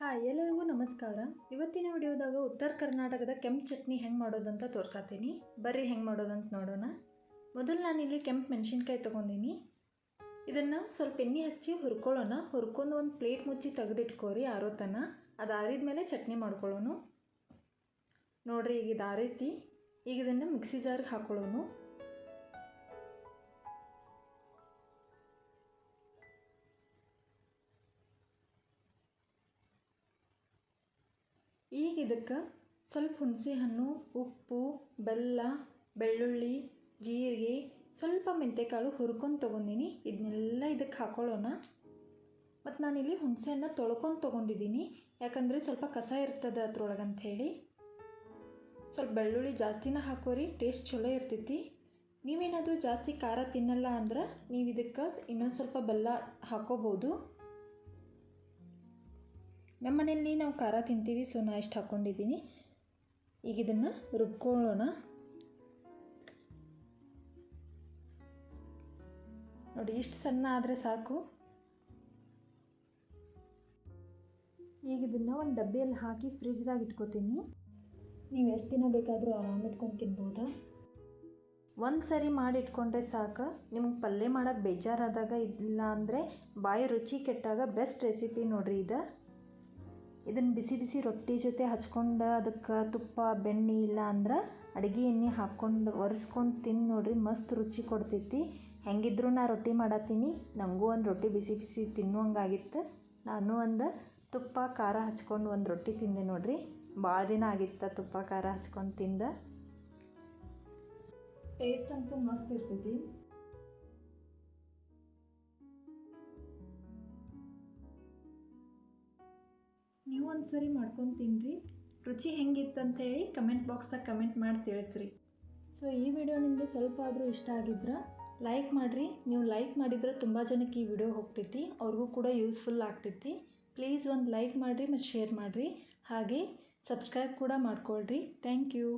Hi, ಎಲ್ಲರಿಗೂ ನಮಸ್ಕಾರ. ಇವತ್ತಿನ ವಿಡಿಯೋದಾಗ ಉತ್ತರ ಕರ್ನಾಟಕದ ಕೆಂಪು ಚಟ್ನಿ ಹೆಂಗೆ ಮಾಡೋದಂತ ತೋರ್ಸಾತೀನಿ. ಬರ್ರಿ ಹೆಂಗೆ ಮಾಡೋದಂತ ನೋಡೋಣ. ಮೊದಲು ನಾನಿಲ್ಲಿ ಕೆಂಪು ಮೆಣಸಿನ್ಕಾಯಿ ತೊಗೊಂಡಿನಿ. ಇದನ್ನು ಸ್ವಲ್ಪ ಎಣ್ಣೆ ಹಚ್ಚಿ ಹುರ್ಕೊಳ್ಳೋಣ. ಹುರ್ಕೊಂಡು ಒಂದು ಪ್ಲೇಟ್ ಮುಚ್ಚಿ ತೆಗೆದಿಟ್ಕೋರಿ ಆರೋ ತನ ಅದು ಆರಿದ ಮೇಲೆ ಚಟ್ನಿ ಮಾಡ್ಕೊಳ್ಳೋಣ ನೋಡ್ರಿ, ಈಗ ಇದು ಆರೈತಿ. ಈಗ ಇದನ್ನು ಮಿಕ್ಸಿ ಜಾರ್ಗೆ ಹಾಕೊಳ್ಳೋನು. ಈಗ ಇದಕ್ಕೆ ಸ್ವಲ್ಪ ಹುಣಸೆ ಹಣ್ಣು ಉಪ್ಪು, ಬೆಲ್ಲ, ಬೆಳ್ಳುಳ್ಳಿ, ಜೀರಿಗೆ, ಸ್ವಲ್ಪ ಮೆಂತ್ಯಕಾಳು ಹುರ್ಕೊಂಡು ತೊಗೊಂಡಿನಿ. ಇದನ್ನೆಲ್ಲ ಇದಕ್ಕೆ ಹಾಕೊಳ್ಳೋಣ. ಮತ್ತು ನಾನಿಲ್ಲಿ ಹುಣಸೆ ಹಣ್ಣು ತೊಳ್ಕೊಂಡು ತೊಗೊಂಡಿದ್ದೀನಿ ಯಾಕಂದರೆ ಸ್ವಲ್ಪ ಕಸ ಇರ್ತದೆ ಅದ್ರೊಳಗೆ ಅಂಥೇಳಿ ಸ್ವಲ್ಪ ಬೆಳ್ಳುಳ್ಳಿ ಜಾಸ್ತಿನ ಹಾಕೋರಿ, ಟೇಸ್ಟ್ ಚಲೋ ಇರ್ತೈತಿ. ನೀವೇನಾದರೂ ಜಾಸ್ತಿ ಖಾರ ತಿನ್ನಲ್ಲ ಅಂದ್ರೆ ನೀವು ಇದಕ್ಕೆ ಇನ್ನೊಂದು ಸ್ವಲ್ಪ ಬೆಲ್ಲ ಹಾಕೋಬೋದು. ನಮ್ಮ ಮನೆಯಲ್ಲಿ ನಾವು ಖಾರ ತಿಂತೀವಿ ಸೊ ನಾ ಇಷ್ಟು ಹಾಕ್ಕೊಂಡಿದ್ದೀನಿ ಈಗ ಇದನ್ನು ರುಬ್ಕೊಳ್ಳೋಣ. ನೋಡಿ, ಇಷ್ಟು ಸಣ್ಣ ಆದರೆ ಸಾಕು. ಈಗ ಇದನ್ನು ಒಂದು ಡಬ್ಬಿಯಲ್ಲಿ ಹಾಕಿ ಫ್ರಿಜ್ದಾಗ ಇಟ್ಕೋತೀನಿ. ನೀವು ಎಷ್ಟು ದಿನ ಬೇಕಾದರೂ ಆರಾಮ್ ಇಟ್ಕೊಂಡು ತಿನ್ಬೋದಾ? ಒಂದು ಸರಿ ಮಾಡಿ ಇಟ್ಕೊಂಡ್ರೆ ಸಾಕು. ನಿಮ್ಗೆ ಪಲ್ಯ ಮಾಡೋಕ್ಕೆ ಬೇಜಾರಾದಾಗ ಇಲ್ಲ ಅಂದರೆ ಬಾಯಿ ರುಚಿ ಕೆಟ್ಟಾಗ ಬೆಸ್ಟ್ ರೆಸಿಪಿ ನೋಡ್ರಿ ಇದು. ಇದನ್ನು ಬಿಸಿ ಬಿಸಿ ರೊಟ್ಟಿ ಜೊತೆ ಹಚ್ಕೊಂಡು ಅದಕ್ಕೆ ತುಪ್ಪ, ಬೆಣ್ಣೆ ಇಲ್ಲ ಅಂದ್ರೆ ಅಡುಗೆ ಎಣ್ಣೆ ಹಾಕ್ಕೊಂಡು ಒರೆಸ್ಕೊಂಡು ತಿಂದು ನೋಡ್ರಿ ಮಸ್ತ್ ರುಚಿ ಕೊಡ್ತೈತಿ. ಹೆಂಗಿದ್ರು ನಾ ರೊಟ್ಟಿ ಮಾಡತ್ತೀನಿ. ನನಗೂ ಒಂದು ರೊಟ್ಟಿ ಬಿಸಿ ಬಿಸಿ ತಿನ್ನುವಂಗಾಗಿತ್ತು. ನಾನು ಒಂದು ತುಪ್ಪ, ಖಾರ ಹಚ್ಕೊಂಡು ಒಂದು ರೊಟ್ಟಿ ತಿಂದೆ ನೋಡ್ರಿ. ಭಾಳ ದಿನ ಆಗಿತ್ತು ತುಪ್ಪ, ಖಾರ ಹಚ್ಕೊಂಡು ತಿಂದ. ಟೇಸ್ಟ್ ಅಂತೂ ಮಸ್ತ್ ಇರ್ತೈತಿ. ನೀವು ಒಂದು ಸರಿ ಮಾಡ್ಕೊಂಡು ತಿನ್ನಿರಿ ರುಚಿ ಅಂತೇಳಿ ಕಮೆಂಟ್ ಬಾಕ್ಸ್ದಾಗ ಕಮೆಂಟ್ ಮಾಡಿ ತಿಳಿಸ್ರಿ. ಸೊ ಈ ವಿಡಿಯೋ ನಿಮಗೆ ಸ್ವಲ್ಪ ಆದರೂ ಇಷ್ಟ ಆಗಿದ್ರೆ ಲೈಕ್ ಮಾಡಿರಿ. ನೀವು ಲೈಕ್ ಮಾಡಿದರೆ ತುಂಬ ಜನಕ್ಕೆ ಈ ವಿಡಿಯೋ ಹೋಗ್ತೈತಿ. ಅವ್ರಿಗೂ ಕೂಡ ಯೂಸ್ಫುಲ್ ಆಗ್ತೈತಿ. ಪ್ಲೀಸ್ ಒಂದು ಲೈಕ್ ಮಾಡಿರಿ ಮತ್ತು ಶೇರ್ ಮಾಡಿರಿ. ಹಾಗೆ ಸಬ್ಸ್ಕ್ರೈಬ್ ಕೂಡ ಮಾಡ್ಕೊಳ್ರಿ. Thank you